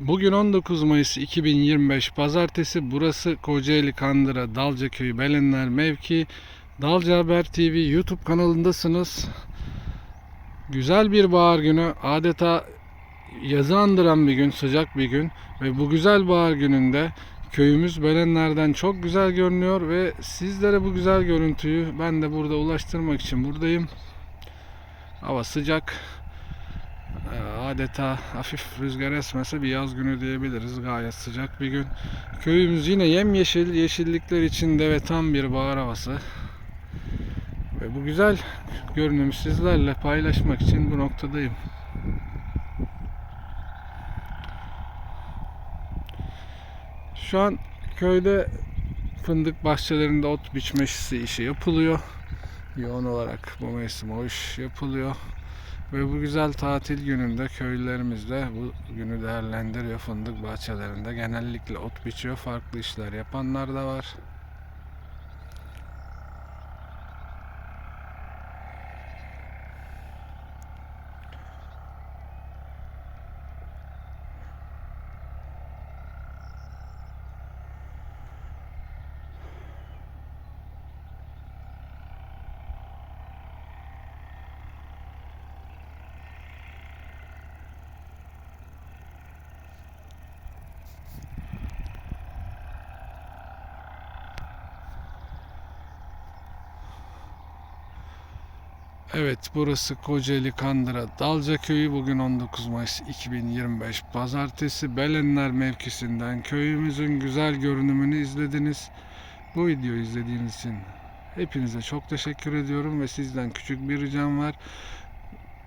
Bugün 19 Mayıs 2025 Pazartesi. Burası Kocaeli Kandıra Dalcaköyü Belenler mevki. Dalca Haber TV YouTube kanalındasınız. Güzel bir bahar günü. Adeta yazı andıran bir gün, sıcak bir gün. Ve bu güzel bahar gününde köyümüz Belenler'den çok güzel görünüyor ve sizlere bu güzel görüntüyü ben de burada ulaştırmak için buradayım. Hava sıcak. Adeta hafif rüzgar esmese bir yaz günü diyebiliriz. Gayet sıcak bir gün. Köyümüz yine yemyeşil, yeşillikler içinde ve tam bir bahar havası. Ve bu güzel görünümü sizlerle paylaşmak için bu noktadayım. Şu an köyde fındık bahçelerinde ot biçme işi işi yapılıyor. Yoğun olarak bu mevsim o iş yapılıyor. Ve bu güzel tatil gününde köylülerimiz de bu günü değerlendiriyor fındık bahçelerinde. Genellikle ot biçiyor, farklı işler yapanlar da var. Evet burası Kocaeli Kandıra Dalca Köyü. Bugün 19 Mayıs 2025 Pazartesi Belenler mevkisinden köyümüzün güzel görünümünü izlediniz. Bu videoyu izlediğiniz için hepinize çok teşekkür ediyorum ve sizden küçük bir ricam var.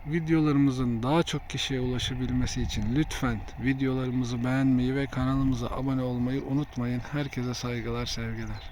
Videolarımızın daha çok kişiye ulaşabilmesi için lütfen videolarımızı beğenmeyi ve kanalımıza abone olmayı unutmayın. Herkese saygılar, sevgiler.